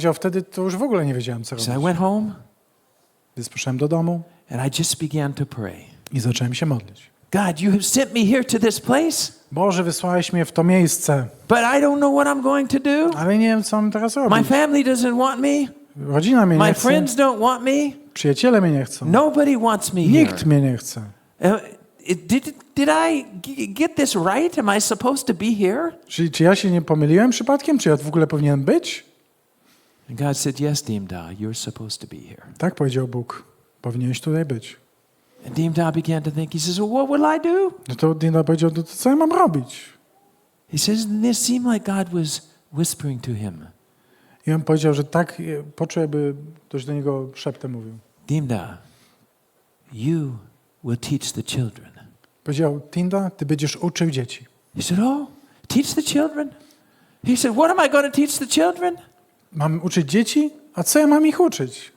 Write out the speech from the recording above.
Powiedział, wtedy to już w ogóle nie wiedziałem, co So I robić. went home Więc poszedłem do domu and I just began to pray. i zacząłem się modlić. God, you have sent me here to this place, Boże, wysłałeś mnie w to miejsce, but I don't know what I'm going to do. ale nie wiem, co mam teraz My robić. family doesn't want me. Rodzina mnie My nie chce, friends don't want me. przyjaciele mnie nie chcą, Nobody wants me here. nikt mnie nie chce. Uh, it- Did, did I g- get this right? Am I supposed to be here? Czy, czy ja się nie pomyliłem przypadkiem? Czy ja w ogóle powinienem być? And God said, Yes, Dimda, you're supposed to be here. Tak powiedział Bóg. Powinieneś tutaj być. And Dimda began to think, he says, Well, what will I do? No to Dina powiedział, no to co ja mam robić? He says, this seemed like God was whispering to him, I on powiedział, że tak e, poczuł, jakby ktoś do niego szeptem mówił. Dimda, you will teach the children. Powiedział, Tinda, ty będziesz uczył dzieci. He said, Oh, teach the children? He said, What am I going to teach the children? Mam uczyć dzieci? A co ja mam ich uczyć?